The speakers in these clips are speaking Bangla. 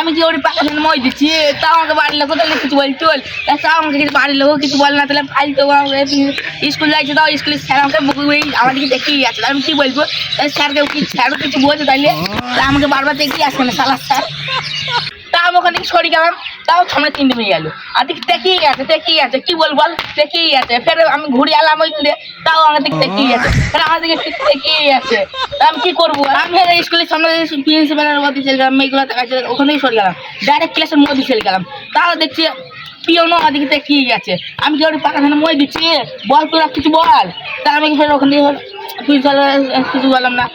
আমি কি ওর পাশে মই দিচ্ছি তাও আমাকে বাড়ির লোক তাহলে কিছু বল, চল। তাও আমাকে কিছু বাড়ির লোক কিছু বল না, তাহলে ফাইল তো স্কুল যাইছে, তাও স্কুলে স্যার আমাকে বই আমাদেরকে দেখেই আছে আমি কি বলব? স্যারকে কি স্যারও কিছু বলছে তাহলে আমাকে বারবার দেখেই আসবে না সালা স্যার। আমি ওখান থেকে সরে গেলাম, তাও সামনে তিনটে মেয়ে গেল। আর দেখি দেখেই আছে দেখেই আছে, কি বল বল? দেখেই আছে। ফের আমি ঘুরে এলাম ওই দিকে তাও আমার দিকে দেখেই আছে। ফের আমার দিকে ঠিক দেখেই আছে। তা আমি কি করব? আমি স্কুলের সামনে প্রিন্সিপালের মধ্যে চলে গেলাম মেয়েগুলো দেখাচ্ছে ওখান থেকে সরে গেলাম। ডাইরেক্ট ক্লাসের মধ্যে চলে গেলাম। তাও দেখছি পিওনো দিকে দেখেই আছে। আমি কি ওর পাকা মই দিচ্ছি? বল তোরা কিছু বল। তা আমি ফের ওখান কিছু বললাম না।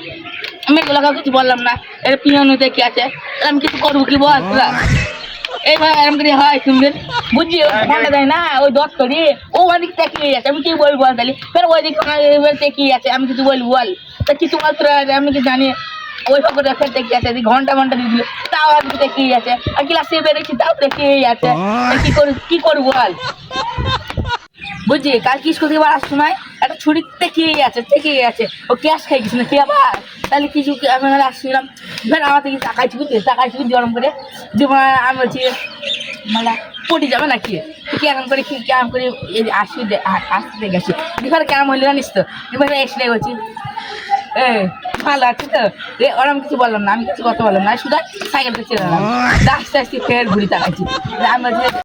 আমি এগুলোকে কিছু বললাম না। এটা পিওনো দেখে আছে। আমি কিছু করব কি বল এইভাবে এরকম করে হয় সুন্দর ফোনটা দেয় না ওই দপ্তরি ও ওদিক তাকিয়ে আছে আমি কি বলব বল তাহলে? ফের ওই দিক তাকিয়ে আছে আমি কিছু বলব বল। তা কিছু বল তোরা আমি কি জানি। ওই সব করে ফের দেখে আছে ঘণ্টা ঘণ্টা দিয়ে দিল। তাও আজকে দেখেই আছে। আর ক্লাসে বেরোচ্ছি তাও দেখেই আছে। কি করব কি করব বল? বুঝছি কাল কি স্কুল থেকে আবার আসার সময় একটা ছুরি থেকেই আছে থেকেই আছে। ও ক্যাশ খাই গেছে না কি আবার? তাহলে কিছু আমি আসছিলাম। ধর আমার থেকে তাকাইছি বুঝলি তাকাইছি গরম করে মানে আমি বলছি মানে পটি যাবে নাকি? কেমন করে কি কেমন করে এই আসি আসতে গেছি এখানে কেমন হইলে জানিস তো? এবারে এসে বলছি এ ভালো আছে তো? রে ওরা আমি কিছু বললাম না আমি কিছু কথা বললাম না শুধু সাইকেলটা গেলাম আস্তে আস্তে ফের ঘুরি তাকাইছি। আমি বলছি